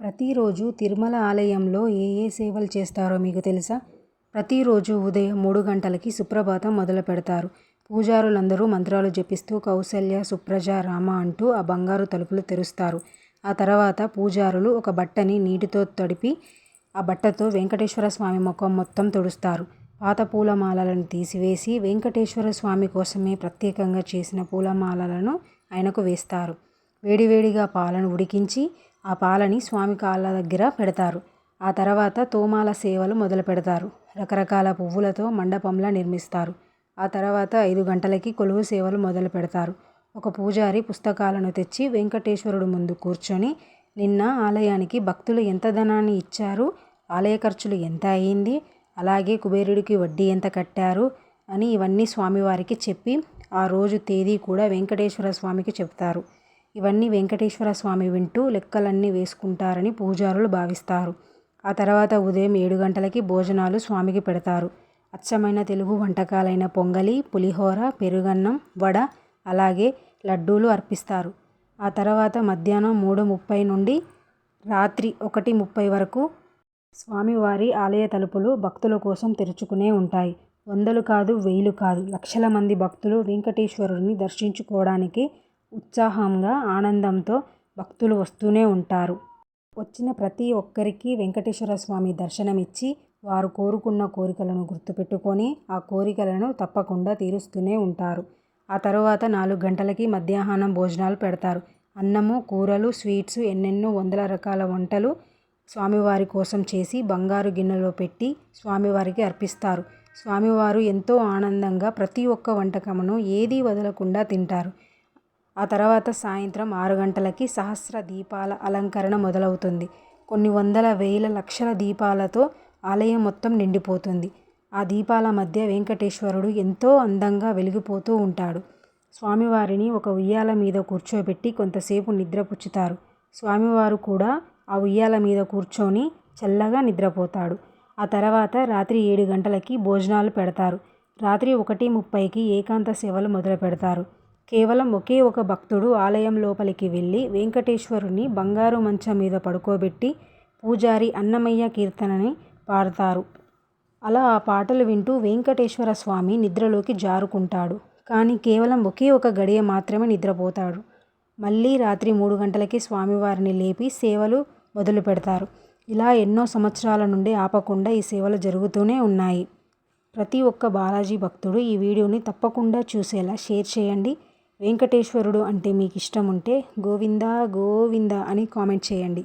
ప్రతిరోజు తిరుమల ఆలయంలో ఏ ఏ సేవలు చేస్తారో మీకు తెలుసా? ప్రతిరోజు ఉదయం మూడు గంటలకి సుప్రభాతం మొదలు పెడతారు. పూజారులందరూ మంత్రాలు జపిస్తూ కౌసల్య సుప్రజ రామ అంటూ ఆ బంగారు తలుపులు తెరుస్తారు. ఆ తర్వాత పూజారులు ఒక బట్టని నీటితో తడిపి ఆ బట్టతో వెంకటేశ్వర స్వామి ముఖం మొత్తం తుడుస్తారు. పాత పూలమాలలను తీసివేసి వెంకటేశ్వర స్వామి కోసమే ప్రత్యేకంగా చేసిన పూలమాలలను ఆయనకు వేస్తారు. వేడివేడిగా పాలను ఉడికించి ఆ పాలని స్వామి కాళ్ళ దగ్గర పెడతారు. ఆ తర్వాత తోమాల సేవలు మొదలు పెడతారు. రకరకాల పువ్వులతో మండపంలా నిర్మిస్తారు. ఆ తర్వాత ఐదు గంటలకి కొలువు సేవలు మొదలు పెడతారు. ఒక పూజారి పుస్తకాలను తెచ్చి వెంకటేశ్వరుడు ముందు కూర్చొని నిన్న ఆలయానికి భక్తులు ఎంత ధనాన్ని ఇచ్చారు? ఆలయ ఖర్చులు ఎంత అయ్యింది అలాగే కుబేరుడికి వడ్డీ ఎంత కట్టారు? అని ఇవన్నీ స్వామివారికి చెప్పి ఆ రోజు తేదీ కూడా వెంకటేశ్వర స్వామికి చెప్తారు. ఇవన్నీ వెంకటేశ్వర స్వామి వింటూ లెక్కలన్నీ వేసుకుంటారని పూజారులు భావిస్తారు. ఆ తర్వాత ఉదయం ఏడు గంటలకి భోజనాలు స్వామికి పెడతారు. అచ్చమైన తెలుగు వంటకాలైన పొంగలి పులిహోర పెరుగన్నం వడ అలాగే లడ్డూలు అర్పిస్తారు. ఆ తర్వాత మధ్యాహ్నం మూడు ముప్పై నుండి రాత్రి ఒకటి ముప్పై వరకు స్వామివారి ఆలయ తలుపులు భక్తుల కోసం తెరుచుకునే ఉంటాయి. వందలు కాదు వేలు కాదు లక్షల మంది భక్తులు వెంకటేశ్వరుడిని దర్శించుకోవడానికి ఉత్సాహంగా ఆనందంతో భక్తులు వస్తూనే ఉంటారు. వచ్చిన ప్రతి ఒక్కరికి వెంకటేశ్వర స్వామి దర్శనమిచ్చి వారు కోరుకున్న కోరికలను గుర్తుపెట్టుకొని ఆ కోరికలను తప్పకుండా తీరుస్తూనే ఉంటారు. ఆ తరువాత నాలుగు గంటలకి మధ్యాహ్నం భోజనాలు పెడతారు. అన్నము కూరలు స్వీట్స్ ఎన్నెన్నో వందల రకాల వంటలు స్వామివారి కోసం చేసి బంగారు గిన్నెలో పెట్టి స్వామివారికి అర్పిస్తారు. స్వామివారు ఎంతో ఆనందంగా ప్రతి ఒక్క వంటకమును ఏదీ వదలకుండా తింటారు. ఆ తర్వాత సాయంత్రం ఆరు గంటలకి సహస్ర దీపాల అలంకరణ మొదలవుతుంది. కొన్ని వందల వేల లక్షల దీపాలతో ఆలయం మొత్తం నిండిపోతుంది. ఆ దీపాల మధ్య వెంకటేశ్వరుడు ఎంతో అందంగా వెలిగిపోతూ ఉంటాడు. స్వామివారిని ఒక ఉయ్యాల మీద కూర్చోబెట్టి కొంతసేపు నిద్రపుచ్చుతారు. స్వామివారు కూడా ఆ ఉయ్యాల మీద కూర్చొని చల్లగా నిద్రపోతాడు. ఆ తర్వాత రాత్రి ఏడు గంటలకి భోజనాలు పెడతారు. రాత్రి ఒకటి ముప్పైకి ఏకాంత సేవలు మొదలు పెడతారు కేవలం ఒకే ఒక భక్తుడు ఆలయం లోపలికి వెళ్ళి వెంకటేశ్వరుని బంగారు మంచం మీద పడుకోబెట్టి పూజారి అన్నమయ్య కీర్తనని పాడతారు. అలా ఆ పాటలు వింటూ వెంకటేశ్వర స్వామి నిద్రలోకి జారుకుంటాడు. కానీ కేవలం ఒకే ఒక గడియ మాత్రమే నిద్రపోతాడు. మళ్ళీ రాత్రి మూడు గంటలకి స్వామివారిని లేపి సేవలు మొదలు పెడతారు. ఇలా ఎన్నో సంవత్సరాల నుండి ఆపకుండా ఈ సేవలు జరుగుతూనే ఉన్నాయి. ప్రతి ఒక్క బాలాజీ భక్తుడు ఈ వీడియోని తప్పకుండా చూసేలా షేర్ చేయండి. వెంకటేశ్వరుడు అంటే మీకు ఇష్టం ఉంటే గోవిందా గోవిందా అని కామెంట్ చేయండి.